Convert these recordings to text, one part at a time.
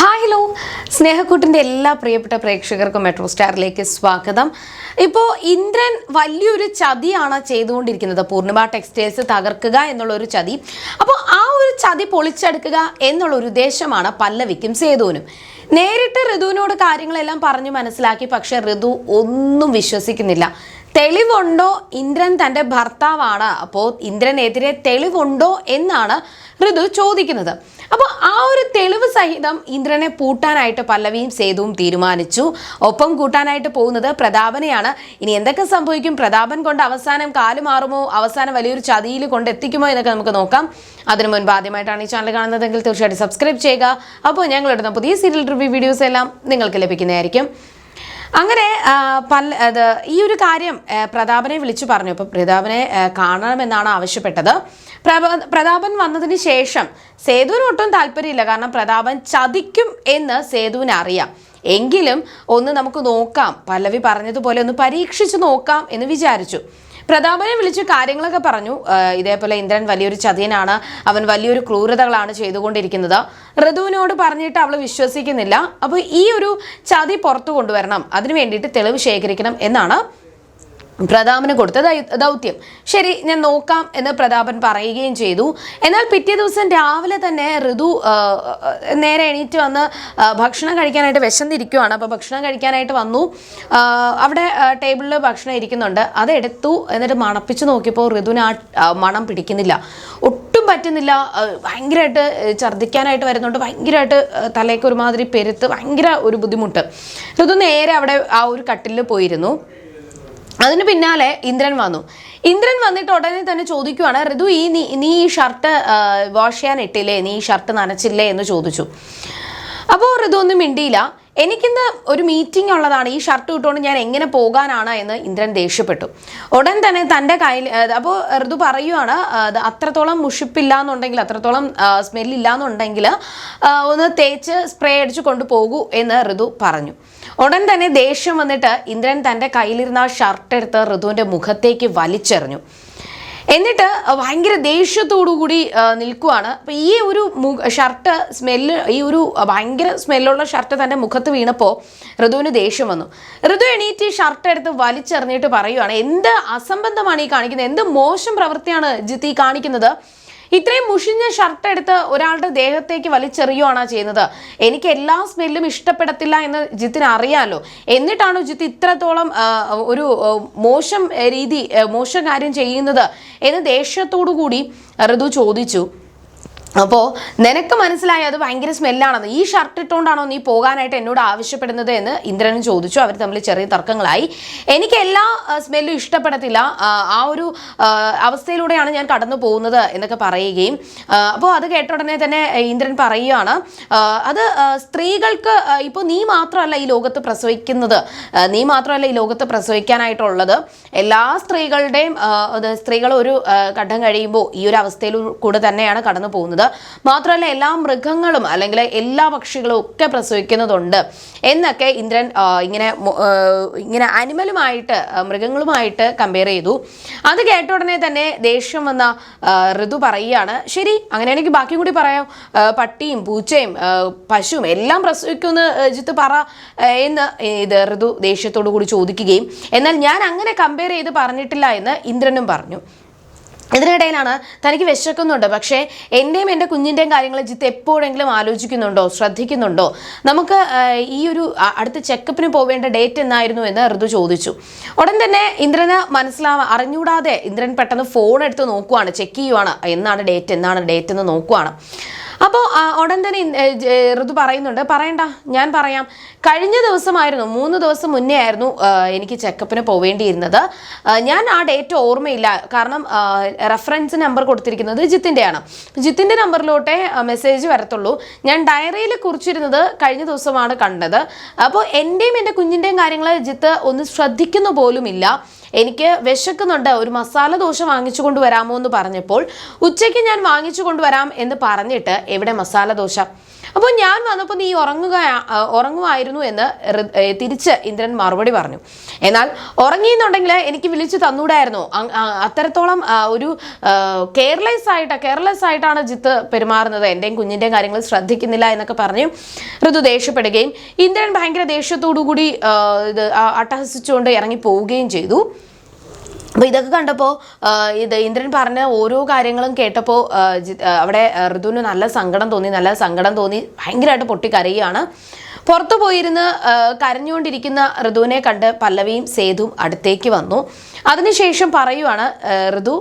Hi hello സ്നേഹക്കൂട്ടിന്റെ എല്ലാ പ്രിയപ്പെട്ട പ്രേക്ഷകർക്കും മെട്രോ സ്റ്റാറിലേക്ക് സ്വാഗതം. ഇപ്പോൾ ഇന്ദ്രൻ വലിയൊരു ചതിയാണ് ചെയ്തുകൊണ്ടിരിക്കുന്നത്. പൂർണിമ ടെക്സ്റ്റൈൽസ് തകർക്കുക എന്നുള്ള ഒരു ചതി. അപ്പോൾ ആ ഒരു ചതി പൊളിച്ചെടുക്കുക എന്നുള്ള ഒരു ഉദ്ദേശമാണ് പല്ലവിക്കും സേതുവിനും. നേരിട്ട് ഋതുവിനോട് കാര്യങ്ങളെല്ലാം പറഞ്ഞു മനസ്സിലാക്കി പക്ഷേ ഋതു ഒന്നും വിശ്വസിക്കുന്നില്ല. തെളിവുണ്ടോ? ഇന്ദ്രൻ തന്റെ ഭർത്താവാണ്. അപ്പോൾ ഇന്ദ്രനെതിരെ തെളിവുണ്ടോ എന്നാണ് ഋതു ചോദിക്കുന്നത്. അപ്പോൾ ആ ഒരു തെളിവ് സഹിതം ഇന്ദ്രനെ പൂട്ടാനായിട്ട് പല്ലവിയും സേതുവും തീരുമാനിച്ചു. ഒപ്പം കൂട്ടാനായിട്ട് പോകുന്നത് പ്രതാപനെയാണ്. ഇനി എന്തൊക്കെ സംഭവിക്കും? പ്രതാപൻ കൊണ്ട് അവസാനം കാൽ മാറുമോ? അവസാനം വലിയൊരു ചതിയിൽ കൊണ്ട് എത്തിക്കുമോ എന്നൊക്കെ നമുക്ക് നോക്കാം. അതിനു മുൻപ് ആദ്യമായിട്ടാണ് ഈ ചാനൽ കാണുന്നതെങ്കിൽ തീർച്ചയായിട്ടും സബ്സ്ക്രൈബ് ചെയ്യുക. അപ്പോൾ ഞങ്ങളിടുന്ന പുതിയ സീരിയൽ റിവ്യൂ വീഡിയോസ് എല്ലാം നിങ്ങൾക്ക് ലഭിക്കുന്നതായിരിക്കും. അങ്ങനെ പല ഈ ഒരു കാര്യം പ്രതാപനെ വിളിച്ചു പറഞ്ഞു. അപ്പോൾ പ്രതാപനെ കാണണമെന്നാണ് ആവശ്യപ്പെട്ടത്. പ്രതാപൻ വന്നതിന് ശേഷം സേതുവിന് ഒട്ടും താല്പര്യമില്ല. കാരണം പ്രതാപൻ ചതിക്കും എന്ന് സേതുവിന് അറിയാം. എങ്കിലും ഒന്ന് നമുക്ക് നോക്കാം. പല്ലവി പറഞ്ഞതുപോലെ ഒന്ന് പരീക്ഷിച്ചു നോക്കാം എന്ന് വിചാരിച്ചു. പ്രതാപനെ വിളിച്ച് കാര്യങ്ങളൊക്കെ പറഞ്ഞു. ഇതേപോലെ ഇന്ദ്രൻ വലിയൊരു ചതിയനാണ്. അവൻ വലിയൊരു ക്രൂരതകളാണ് ചെയ്തുകൊണ്ടിരിക്കുന്നത്. ഋതുവിനോട് പറഞ്ഞിട്ട് അവൾ വിശ്വസിക്കുന്നില്ല. അപ്പോൾ ഈ ഒരു ചതി പുറത്തു കൊണ്ടുവരണം. അതിനു വേണ്ടിയിട്ട് തെളിവ് ശേഖരിക്കണം എന്നാണ് പ്രതാപന് കൊടുത്ത ദൗത്യം. ശരി ഞാൻ നോക്കാം എന്ന് പ്രതാപൻ പറയുകയും ചെയ്തു. എന്നാൽ പിറ്റേ ദിവസം രാവിലെ തന്നെ ഋതു നേരെ എണീറ്റ് വന്ന് ഭക്ഷണം കഴിക്കാനായിട്ട് വിശന്നിരിക്കുവാണ്. അപ്പോൾ ഭക്ഷണം കഴിക്കാനായിട്ട് വന്നു. അവിടെ ടേബിളിൽ ഭക്ഷണം ഇരിക്കുന്നുണ്ട്. അതെടുത്തു. എന്നിട്ട് മണപ്പിച്ച് നോക്കിയപ്പോൾ ഋതുവിന് ആ മണം പിടിക്കുന്നില്ല. ഒട്ടും പറ്റുന്നില്ല. ഭയങ്കരമായിട്ട് ഛർദ്ദിക്കാനായിട്ട് വരുന്നുണ്ട്. ഭയങ്കരമായിട്ട് തലേക്ക് ഒരുമാതിരി പെരുത്ത് ഭയങ്കര ഒരു ബുദ്ധിമുട്ട്. ഋതു നേരെ അവിടെ ആ ഒരു കട്ടിലിൽ പോയിരുന്നു. അതിന് പിന്നാലെ ഇന്ദ്രൻ വന്നു. ഇന്ദ്രൻ വന്നിട്ട് ഉടനെ തന്നെ ചോദിക്കുവാണ് ഋതു ഈ നീ നീ ഈ ഷർട്ട് വാഷ് ചെയ്യാൻ ഇട്ടില്ലേ നീ ഈ ഷർട്ട് നനച്ചില്ലേ? എന്ന് ചോദിച്ചു. അപ്പോൾ ഋതു ഒന്നും മിണ്ടിയില്ല. എനിക്കിന്ന് ഒരു മീറ്റിംഗ് ഉള്ളതാണ്. ഈ ഷർട്ട് ഇട്ടുകൊണ്ട് ഞാൻ എങ്ങനെ പോകാനാണ്? എന്ന് ഇന്ദ്രൻ ദേഷ്യപ്പെട്ടു. ഉടൻ തന്നെ തന്റെ കയ്യിൽ അപ്പോൾ ഋതു പറയുവാണ് അത്രത്തോളം മുഷിപ്പില്ല എന്നുണ്ടെങ്കിൽ അത്രത്തോളം സ്മെല്ലില്ല എന്നുണ്ടെങ്കിൽ ഒന്ന് തേച്ച് സ്പ്രേ അടിച്ച് കൊണ്ടുപോകൂ എന്ന് ഋതു പറഞ്ഞു. ഉടൻ തന്നെ ദേഷ്യം വന്നിട്ട് ഇന്ദ്രൻ തന്റെ കയ്യിലിരുന്ന ഷർട്ട് എടുത്ത് ഋതുവിന്റെ മുഖത്തേക്ക് വലിച്ചെറിഞ്ഞു. എന്നിട്ട് ഭയങ്കര കൂടി നിൽക്കുവാണ്. അപ്പം ഈ ഒരു ഷർട്ട് സ്മെല്ല് ഈ ഒരു ഭയങ്കര സ്മെല്ലുള്ള ഷർട്ട് തന്റെ മുഖത്ത് വീണപ്പോൾ ഋതുവിന് ദേഷ്യം വന്നു. ഋതു എണീറ്റ് ഈ ഷർട്ട് എടുത്ത് വലിച്ചെറിഞ്ഞിട്ട് പറയുവാണ് എന്ത് അസംബന്ധമാണ് ഈ കാണിക്കുന്നത്? എന്ത് മോശം പ്രവൃത്തിയാണ് ജിത്തി കാണിക്കുന്നത്? ഇത്രയും മുഷിഞ്ഞ ഷർട്ട് എടുത്ത് ഒരാളുടെ ദേഹത്തേക്ക് വലിച്ചെറിയുവാണ് ചെയ്യുന്നത്. എനിക്ക് എല്ലാ സ്മെല്ലും ഇഷ്ടപ്പെടത്തില്ല എന്ന് ജിത്തിന് അറിയാലോ. എന്നിട്ടാണോ ജിത്ത് ഇത്രത്തോളം ഒരു മോശം രീതി മോശം കാര്യം ചെയ്യുന്നത് എന്ന് ദേഷ്യത്തോടു കൂടി ഋതു ചോദിച്ചു. അപ്പോൾ നിനക്ക് മനസ്സിലായി അത് ഭയങ്കര സ്മെല്ലാണെന്ന്. ഈ ഷർട്ട് ഇട്ടുകൊണ്ടാണോ നീ പോകാനായിട്ട് എന്നോട് ആവശ്യപ്പെടുന്നത് എന്ന് ഇന്ദ്രനും ചോദിച്ചു. അവർ തമ്മിൽ ചെറിയ തർക്കങ്ങളായി. എനിക്ക് എല്ലാ സ്മെല്ലും ഇഷ്ടപ്പെടത്തില്ല. ആ, ഒരു അവസ്ഥയിലൂടെയാണ് ഞാൻ കടന്നു പോകുന്നത് എന്നൊക്കെ പറയുകയും അപ്പോൾ അത് കേട്ട ഉടനെ തന്നെ ഇന്ദ്രൻ പറയുകയാണ് അത് സ്ത്രീകൾക്ക് ഇപ്പോൾ നീ മാത്രമല്ല ഈ ലോകത്ത് പ്രസവിക്കുന്നത്. നീ മാത്രമല്ല ഈ ലോകത്ത് പ്രസവിക്കാനായിട്ടുള്ളത്. എല്ലാ സ്ത്രീകളുടെയും സ്ത്രീകൾ ഒരു ഘട്ടം കഴിയുമ്പോൾ ഈ ഒരു അവസ്ഥയിൽ കൂടെ തന്നെയാണ് കടന്നു പോകുന്നത്. മാത്രമല്ല എല്ലാ മൃഗങ്ങളും അല്ലെങ്കിൽ എല്ലാ പക്ഷികളും ഒക്കെ പ്രസവിക്കുന്നതുണ്ട്. എന്നൊക്കെ ഇന്ദ്രൻ ഇങ്ങനെ ഇങ്ങനെ അനിമലുമായിട്ട് മൃഗങ്ങളുമായിട്ട് കമ്പയർ ചെയ്തു. അത് കേട്ട ഉടനെ തന്നെ ദേഷ്യം വന്ന ഋതു പറയുകയാണ് ശരി അങ്ങനെയാണെങ്കിൽ ബാക്കി കൂടി പറയാം. പട്ടിയും പൂച്ചയും പശുവും എല്ലാം പ്രസവിക്കുമെന്ന് ജിത്ത് പറ എന്ന് ഇത് ഋതു ദേഷ്യത്തോടു കൂടി ചോദിക്കുകയും എന്നാൽ ഞാൻ അങ്ങനെ കമ്പയർ ചെയ്ത് പറഞ്ഞിട്ടില്ല എന്ന് ഇന്ദ്രനും പറഞ്ഞു. ഇതിനിടയിലാണ് തനിക്ക് വിശക്കുന്നുണ്ട്. പക്ഷേ എന്റെയും എന്റെ കുഞ്ഞിന്റെയും കാര്യങ്ങൾ ജിത്ത് എപ്പോഴെങ്കിലും ആലോചിക്കുന്നുണ്ടോ? ശ്രദ്ധിക്കുന്നുണ്ടോ? നമുക്ക് ഈ ഒരു അടുത്ത ചെക്കപ്പിന് പോവേണ്ട ഡേറ്റ് എന്നായിരുന്നു എന്ന് ഋതു ചോദിച്ചു. ഉടൻ തന്നെ ഇന്ദ്രന് മനസ്സിലാവാ അറിഞ്ഞൂടാതെ ഇന്ദ്രൻ പെട്ടെന്ന് ഫോൺ എടുത്ത് നോക്കുവാണ് ചെക്ക് ചെയ്യുവാണ്. എന്നാണ് ഡേറ്റ് എന്നാണ് ഡേറ്റ് എന്ന് നോക്കുവാണ്. അപ്പോൾ ഉടൻ തന്നെ ഋതു പറയുന്നുണ്ട്. പറയണ്ട ഞാൻ പറയാം. കഴിഞ്ഞ ദിവസമായിരുന്നു മൂന്ന് ദിവസം മുന്നേ ആയിരുന്നു എനിക്ക് ചെക്കപ്പിന് പോവേണ്ടിയിരുന്നത്. ഞാൻ ആ ഡേറ്റ് ഓർമ്മയില്ല. കാരണം റെഫറൻസ് നമ്പർ കൊടുത്തിരിക്കുന്നത് ജിത്തിന്റെയാണ് ജിത്തിന്റെ നമ്പറിലോട്ടേ മെസ്സേജ് വരത്തുള്ളൂ. ഞാൻ ഡയറിയിൽ കുറിച്ചിരുന്നത് കഴിഞ്ഞ ദിവസമാണ് കണ്ടത്. അപ്പോൾ എന്റെയും എന്റെ കുഞ്ഞിന്റെയും കാര്യങ്ങൾ ജിത്ത് ഒന്ന് ശ്രദ്ധിക്കുന്നു പോലുമില്ല. എനിക്ക് വിശക്കുന്നുണ്ട് ഒരു മസാല ദോശ വാങ്ങിച്ചു കൊണ്ടുവരാമോ എന്ന് പറഞ്ഞപ്പോൾ ഉച്ചയ്ക്ക് ഞാൻ വാങ്ങിച്ചു കൊണ്ടുവരാം എന്ന് പറഞ്ഞിട്ട് എവിടെ മസാല ദോശ? അപ്പോൾ ഞാൻ വന്നപ്പോൾ നീ ഉറങ്ങുക ഉറങ്ങുമായിരുന്നു എന്ന് തിരിച്ച് ഇന്ദ്രൻ മറുപടി പറഞ്ഞു. എന്നാൽ ഉറങ്ങിയെന്നുണ്ടെങ്കിൽ എനിക്ക് വിളിച്ചു തന്നൂടായിരുന്നു. അത്തരത്തോളം ഒരു കെയർലെസ് ആയിട്ട് കെയർലെസ് ആയിട്ടാണ് ജിത്ത് പെരുമാറുന്നത്. എന്റെയും കുഞ്ഞിന്റെയും കാര്യങ്ങൾ ശ്രദ്ധിക്കുന്നില്ല എന്നൊക്കെ പറഞ്ഞു ഋതു ദേഷ്യപ്പെടുകയും ഇന്ദ്രൻ ഭയങ്കര ദേഷ്യത്തോടു കൂടി ഇത് അട്ടഹസിച്ചുകൊണ്ട് ഇറങ്ങി പോവുകയും ചെയ്തു. അപ്പോൾ ഇതൊക്കെ കണ്ടപ്പോൾ ഇത് ഇന്ദ്രൻ പറഞ്ഞ ഓരോ കാര്യങ്ങളും കേട്ടപ്പോൾ അവിടെ ഋതുവിന് നല്ല സങ്കടം തോന്നി നല്ല സങ്കടം തോന്നി ഭയങ്കരമായിട്ട് പൊട്ടിക്കരയുകയാണ്. പുറത്തു പോയിരുന്ന് കരഞ്ഞുകൊണ്ടിരിക്കുന്ന ഋതുവിനെ കണ്ട് പല്ലവിയും സേതുവും അടുത്തേക്ക് വന്നു. അതിനുശേഷം പറയുവാണ് ഋതു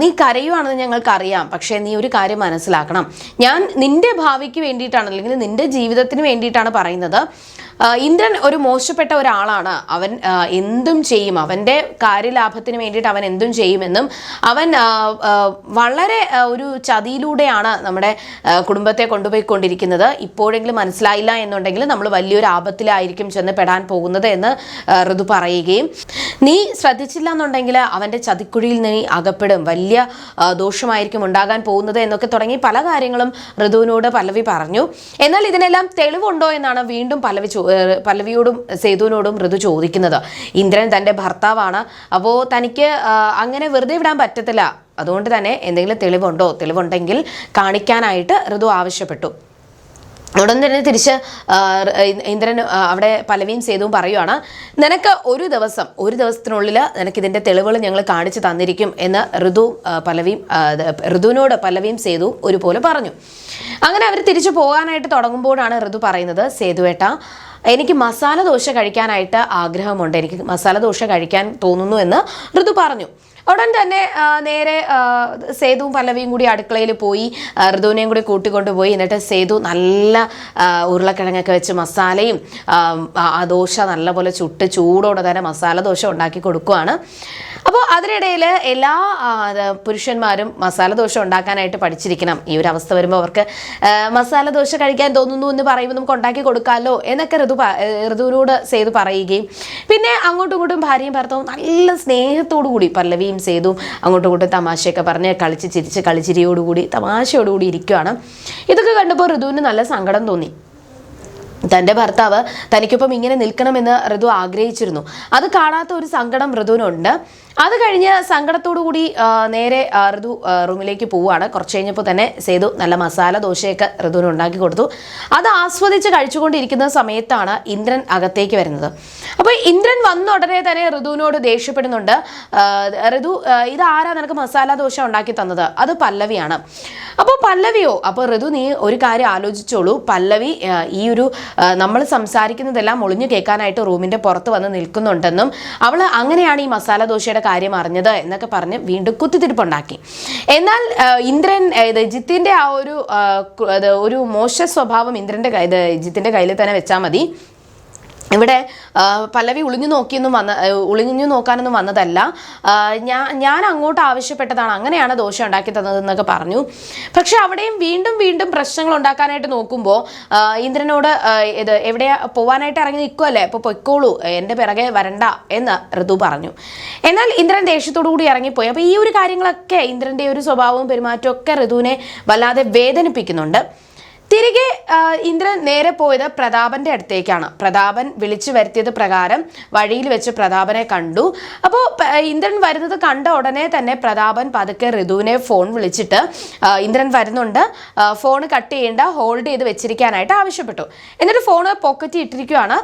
നീ കരയുവാണെന്ന് ഞങ്ങൾക്കറിയാം പക്ഷേ നീ ഒരു കാര്യം മനസ്സിലാക്കണം. ഞാൻ നിന്റെ ഭാവിക്ക് വേണ്ടിയിട്ടാണ് അല്ലെങ്കിൽ നിന്റെ ജീവിതത്തിന് വേണ്ടിയിട്ടാണ് പറയുന്നത്. ഇന്ദ്രൻ ഒരു മോശപ്പെട്ട ഒരാളാണ്. അവൻ എന്തും ചെയ്യും. അവന്റെ കാര്യലാഭത്തിന് വേണ്ടിയിട്ട് അവൻ എന്തും ചെയ്യുമെന്നും അവൻ വളരെ ഒരു ചതിയിലൂടെയാണ് നമ്മുടെ കുടുംബത്തെ കൊണ്ടുപോയിക്കൊണ്ടിരിക്കുന്നത്. ഇപ്പോഴെങ്കിലും മനസ്സിലായില്ല എന്നുണ്ടെങ്കിൽ നമ്മൾ വലിയൊരു ആപത്തിലായിരിക്കും ചെന്ന് പെടാൻ പോകുന്നത് എന്ന് ഋതു പറയുകയും നീ ശ്രദ്ധിച്ചില്ല എന്നുണ്ടെങ്കിൽ അവന്റെ ചതിക്കുഴിയിൽ നീ അകപ്പെടും. വലിയ ദോഷമായിരിക്കും ഉണ്ടാകാൻ പോകുന്നത് എന്നൊക്കെ തുടങ്ങി പല കാര്യങ്ങളും ഋതുവിനോട് പല്ലവി പറഞ്ഞു. എന്നാൽ ഇതിനെല്ലാം തെളിവുണ്ടോ എന്നാണ് വീണ്ടും പല്ലവി ചോ- ഏഹ് പല്ലവിയോടും സേതുവിനോടും ഋതു ചോദിക്കുന്നത്. ഇന്ദ്രൻ തന്റെ ഭർത്താവാണ്. അപ്പോൾ തനിക്ക് അങ്ങനെ വെറുതെ വിടാൻ പറ്റത്തില്ല. അതുകൊണ്ട് തന്നെ എന്തെങ്കിലും തെളിവുണ്ടോ? തെളിവുണ്ടെങ്കിൽ കാണിക്കാനായിട്ട് ഋതു ആവശ്യപ്പെട്ടു. ഉടൻ തന്നെ തിരിച്ച് ഇന്ദ്രൻ അവിടെ പലവിയും സേതുവും പറയുവാണ് നിനക്ക് ഒരു ദിവസം ഒരു ദിവസത്തിനുള്ളിൽ നിനക്ക് ഇതിന്റെ തെളിവുകൾ ഞങ്ങൾ കാണിച്ചു തന്നിരിക്കും എന്ന് ഋതു പലവിയും ഋതുവിനോട് പലവിയും സേതുവും ഒരുപോലെ പറഞ്ഞു. അങ്ങനെ അവർ തിരിച്ചു പോകാനായിട്ട് തുടങ്ങുമ്പോഴാണ് ഋതു പറയുന്നത് സേതുവേട്ട എനിക്ക് മസാല ദോശ കഴിക്കാനായിട്ട് ആഗ്രഹമുണ്ട്. എനിക്ക് മസാല ദോശ കഴിക്കാൻ തോന്നുന്നു എന്ന് ഋതു പറഞ്ഞു. ഉടൻ തന്നെ നേരെ സേതുവും പല്ലവിയും കൂടി അടുക്കളയിൽ പോയി ഋതുവിനെയും കൂടി കൂട്ടിക്കൊണ്ടുപോയി എന്നിട്ട് സേതു നല്ല ഉരുളക്കിഴങ്ങൊക്കെ വെച്ച് മസാലയും ദോശ നല്ലപോലെ ചുട്ട് ചൂടോടെ തന്നെ മസാല ദോശ ഉണ്ടാക്കി കൊടുക്കുവാണ്. അപ്പോൾ അതിനിടയിൽ എല്ലാ പുരുഷന്മാരും മസാല ദോശ ഉണ്ടാക്കാനായിട്ട് പഠിച്ചിരിക്കണം. ഈ ഒരു അവസ്ഥ വരുമ്പോൾ അവർക്ക് മസാല ദോശ കഴിക്കാൻ തോന്നുന്നു എന്ന് പറയുമ്പോൾ നമുക്ക് ഉണ്ടാക്കി കൊടുക്കാമല്ലോ എന്നൊക്കെ ഋതു ഋതുവിനോട് സേതു പറയുകയും. പിന്നെ അങ്ങോട്ടും ഇങ്ങോട്ടും ഭാര്യയും ഭർത്താവും നല്ല സ്നേഹത്തോടു കൂടി പല്ലവിയും സേതുവും അങ്ങോട്ടും ഇങ്ങോട്ടും തമാശയൊക്കെ പറഞ്ഞ് കളിച്ച് ചിരിച്ച് കളിച്ചിരിയോടുകൂടി തമാശയോടുകൂടി ഇരിക്കുകയാണ് ഇതൊക്കെ കണ്ടപ്പോൾ ഋതുവിന് നല്ല സങ്കടം തോന്നി. തന്റെ ഭർത്താവ് തനിക്കൊപ്പം ഇങ്ങനെ നിൽക്കണമെന്ന് ഋതു ആഗ്രഹിച്ചിരുന്നു. അത് കാണാത്ത ഒരു സങ്കടം ഋതുവിനുണ്ട്. അത് കഴിഞ്ഞ് കൂടി നേരെ ഋതു റൂമിലേക്ക് പോവുകയാണ്. കുറച്ച് കഴിഞ്ഞപ്പോൾ തന്നെ സേതു നല്ല മസാല ദോശയൊക്കെ ഋതുവിന് ഉണ്ടാക്കി കൊടുത്തു. അത് ആസ്വദിച്ച് കഴിച്ചുകൊണ്ടിരിക്കുന്ന സമയത്താണ് ഇന്ദ്രൻ അകത്തേക്ക് വരുന്നത്. അപ്പോൾ ഇന്ദ്രൻ വന്ന ഉടനെ തന്നെ ഋതുവിനോട് ദേഷ്യപ്പെടുന്നുണ്ട്. ഋതു ഇതാരാ നിനക്ക് മസാല ദോശ ഉണ്ടാക്കി തന്നത്? അത് പല്ലവിയാണ്. അപ്പോൾ പല്ലവിയോ? അപ്പോൾ ഋതു നീ ഒരു കാര്യം ആലോചിച്ചോളൂ. പല്ലവി ഈ ഒരു നമ്മൾ സംസാരിക്കുന്നതെല്ലാം ഒളിഞ്ഞു കേൾക്കാനായിട്ട് റൂമിന്റെ പുറത്ത് വന്ന് നിൽക്കുന്നുണ്ടെന്നും അവൾ അങ്ങനെയാണ് ഈ മസാല ദോശയുടെ കാര്യം അറിഞ്ഞത് എന്നൊക്കെ പറഞ്ഞ് വീണ്ടും കുത്തിത്തിരിപ്പുണ്ടാക്കി. എന്നാൽ ഇന്ദ്രൻ ജിത്തിന്റെ ആ ഒരു ഒരു മോശ സ്വഭാവം ഇന്ദ്രന്റെ ജിത്തിന്റെ കയ്യിൽ തന്നെ വെച്ചാൽ മതി. ഇവിടെ പല്ലവി ഒളിഞ്ഞു നോക്കിയൊന്നും വന്ന ഒളിഞ്ഞു നോക്കാനൊന്നും വന്നതല്ല. ഞാൻ ഞാൻ അങ്ങോട്ട് ആവശ്യപ്പെട്ടതാണ്. അങ്ങനെയാണ് ദോഷം ഉണ്ടാക്കി തന്നതെന്നൊക്കെ പറഞ്ഞു. പക്ഷെ അവിടെയും വീണ്ടും വീണ്ടും പ്രശ്നങ്ങൾ ഉണ്ടാക്കാനായിട്ട് നോക്കുമ്പോൾ ഇന്ദ്രനോട് ഇത് എവിടെയാ പോവാനായിട്ട് ഇറങ്ങി നിൽക്കുമല്ലേ അപ്പോൾ പൊയ്ക്കോളൂ. എന്റെ പിറകെ വരണ്ട എന്ന് ഋതു പറഞ്ഞു. എന്നാൽ ഇന്ദ്രൻ ദേഷ്യത്തോടു കൂടി ഇറങ്ങിപ്പോയി. അപ്പോൾ ഈ ഒരു കാര്യങ്ങളൊക്കെ ഇന്ദ്രന്റെ ഒരു സ്വഭാവവും പെരുമാറ്റവും ഒക്കെ ഋതുവിനെ വല്ലാതെ വേദനിപ്പിക്കുന്നുണ്ട്. തിരികെ ഇന്ദ്രൻ നേരെ പോയത് പ്രതാപന്റെ അടുത്തേക്കാണ്. പ്രതാപൻ വിളിച്ചു വരുത്തിയത് പ്രകാരം വഴിയിൽ വെച്ച് പ്രതാപനെ കണ്ടു. അപ്പോൾ ഇന്ദ്രൻ വരുന്നത് കണ്ട ഉടനെ തന്നെ പ്രതാപൻ പതുക്കെ ഋതുവിനെ ഫോൺ വിളിച്ചിട്ട് ഇന്ദ്രൻ വരുന്നുണ്ട്. ഫോൺ കട്ട് ചെയ്യേണ്ട ഹോൾഡ് ചെയ്ത് വെച്ചിരിക്കാനായിട്ട് ആവശ്യപ്പെട്ടു. എന്നിട്ട് ഫോൺ പോക്കറ്റിൽ ഇട്ടിരിക്കുകയാണ്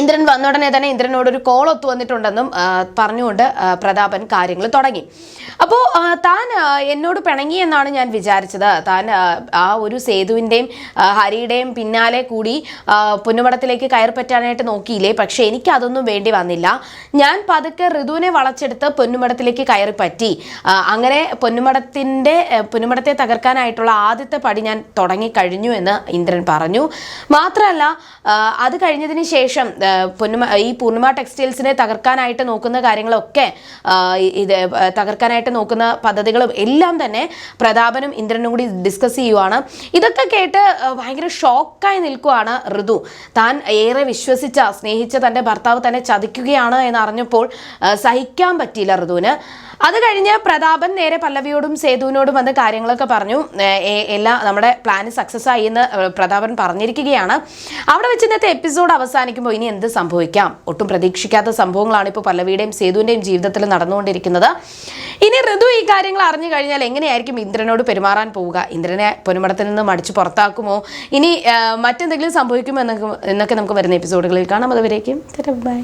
ഇന്ദ്രൻ വന്ന ഉടനെ തന്നെ ഇന്ദ്രനോട് ഒരു കോൾ ഒത്തു വന്നിട്ടുണ്ടെന്നും പറഞ്ഞുകൊണ്ട് പ്രതാപൻ കാര്യങ്ങൾ തുടങ്ങി. അപ്പോൾ താൻ എന്നോട് പിണങ്ങി എന്നാണ് ഞാൻ വിചാരിച്ചത്. താൻ ആ, ഒരു സേതുവിന്റെയും ഹരിയുടെയും പിന്നാലെ കൂടി ആ, കയറിപ്പറ്റാനായിട്ട് കയറി പറ്റാനായിട്ട് നോക്കിയില്ലേ? പക്ഷേ എനിക്ക് അതൊന്നും വേണ്ടി വന്നില്ല. ഞാൻ പതുക്കെ ഋതുവിനെ വളച്ചെടുത്ത് പൊന്നുമടത്തിലേക്ക് കയറിപ്പറ്റി പറ്റി. അങ്ങനെ പൊന്നുമടത്തിന്റെ പൊന്നുമടത്തെ തകർക്കാനായിട്ടുള്ള ആദ്യത്തെ പടി ഞാൻ തുടങ്ങി കഴിഞ്ഞു എന്ന് ഇന്ദ്രൻ പറഞ്ഞു. മാത്രമല്ല അത് കഴിഞ്ഞതിന് ശേഷം പൊന്നുമ ഈ പൂർണിമ ടെക്സ്റ്റൈൽസിനെ തകർക്കാനായിട്ട് നോക്കുന്ന കാര്യങ്ങളൊക്കെ ഇത് തകർക്കാനായിട്ട് നോക്കുന്ന പദ്ധതികളും എല്ലാം തന്നെ പ്രതാപനും ഇന്ദ്രനും കൂടി ഡിസ്കസ് ചെയ്യുവാണ്. ഇതൊക്കെ കേട്ട് ഭയങ്കര ഷോക്കായി നിൽക്കുവാണ് ഋതു. താൻ ഏറെ വിശ്വസിച്ച സ്നേഹിച്ച തന്റെ ഭർത്താവ് തന്നെ ചതിക്കുകയാണ് എന്ന് അറിഞ്ഞപ്പോൾ സഹിക്കാൻ പറ്റിയില്ല ഋതുവിന്. അത് കഴിഞ്ഞ് പ്രതാപൻ നേരെ പല്ലവിയോടും സേതുവിനോടും വന്ന് കാര്യങ്ങളൊക്കെ പറഞ്ഞു. എല്ലാ നമ്മുടെ പ്ലാൻ സക്സസ് ആയി എന്ന് പ്രതാപൻ പറഞ്ഞിരിക്കുകയാണ്. അവിടെ വെച്ച് ഇന്നത്തെ എപ്പിസോഡ് അവസാനിക്കുമ്പോൾ ഇനി എന്ത് സംഭവിക്കാം? ഒട്ടും പ്രതീക്ഷിക്കാത്ത സംഭവങ്ങളാണ് ഇപ്പോൾ പല്ലവിയുടെയും സേതുവിന്റെയും ജീവിതത്തിൽ നടന്നുകൊണ്ടിരിക്കുന്നത്. ഇനി ഋതു ഈ കാര്യങ്ങൾ അറിഞ്ഞു കഴിഞ്ഞാൽ എങ്ങനെയായിരിക്കും ഇന്ദ്രനോട് പെരുമാറാൻ പോവുക? ഇന്ദ്രനെ പൊന്മടത്തിൽ നിന്ന് മടിച്ചു പുറത്താക്കുമോ? ഇനി മറ്റെന്തെങ്കിലും സംഭവിക്കുമോ എന്നൊക്കെ എന്നൊക്കെ നമുക്ക് വരുന്ന എപ്പിസോഡുകളിൽ കാണാം. അതുവരേക്കും ബൈ.